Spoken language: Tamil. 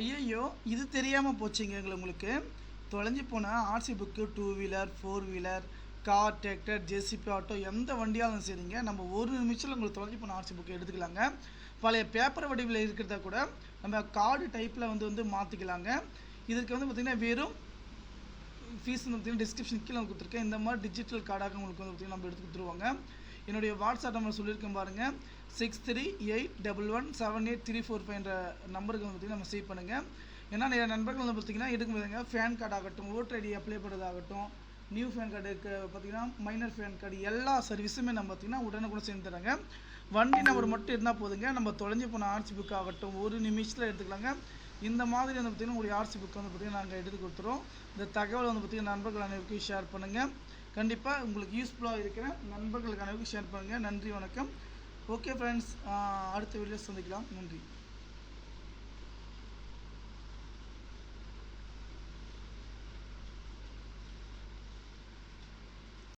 ஐயையோ இது தெரியாமல் போச்சுங்க எங்களை உங்களுக்கு. தொலைஞ்சு போன RC book two wheeler four wheeler car tractor JCB auto எந்த வண்டியாலும் சரிங்க. நம்ம ஒரு நிமிஷத்தில் உங்களுக்கு தொலைஞ்சி போன ஆர்சி புக்கு எடுத்துக்கலாங்க. பழைய பேப்பர் வடிவில் இருக்கிறத கூட நம்ம கார்டு டைப்பில் வந்து வந்து மாற்றிக்கலாங்க இதுக்கு வந்து பார்த்திங்கன்னா வெறும் ஃபீஸ் வந்து பார்த்தீங்கன்னா டிஸ்கிரிப்ஷன் கீழே கொடுத்துருக்கேன். இந்த மாதிரி டிஜிட்டல் கார்டாக உங்களுக்கு வந்து பார்த்தீங்கன்னா நம்ம எடுத்து கொடுத்துருவாங்க. என்னுடைய வாட்ஸ்அப் நம்பர் சொல்லியிருக்கேன் பாருங்கள் six three eight double one seven eight three four ஃபைவ்ன்ற நம்பருக்கு வந்து பார்த்தீங்கன்னா நம்ம சேவ் பண்ணுங்கள் ஏன்னா நிறைய நண்பர்கள் வந்து பார்த்தீங்கன்னா எடுக்கும் போதுங்க ஃபேன் கார்டு ஆகட்டும் ஓட்டர் ஐடி அப்ளை பண்ணுறதாகட்டும் நியூ ஃபேன் கார்டுக்கு பார்த்தீங்கன்னா மைனர் ஃபேன் கார்டு எல்லா சர்வீஸுமே நம்ம பார்த்தீங்கன்னா உடனுக்குடன் செஞ்சு தராங்க. வண்டி நம்பர் மட்டும் இருந்தால் போதுங்க. நம்ம தொலைஞ்சி போன ஆர்சி புக் ஆகட்டும் ஒரு நிமிஷத்தில் எடுத்துக்கலாங்க. இந்த மாதிரி வந்து பார்த்திங்கன்னா உங்களுடைய ஆர்சி புக் வந்து பார்த்திங்கன்னா நாங்கள் எடுத்து கொடுத்துறோம். இந்த தகவல் வந்து பார்த்திங்கன்னா நண்பர்கள் அனைவருக்கும் ஷேர் பண்ணுங்கள் கண்டிப்பாக உங்களுக்கு யூஸ்ஃபுல்லாக இருக்கிற நண்பர்களுக்கு அனைவருக்கும் ஷேர் பண்ணுங்கள் நன்றி வணக்கம். ஓகே ஃப்ரெண்ட்ஸ் அடுத்த வீடியோ சந்திக்கலாம். நன்றி.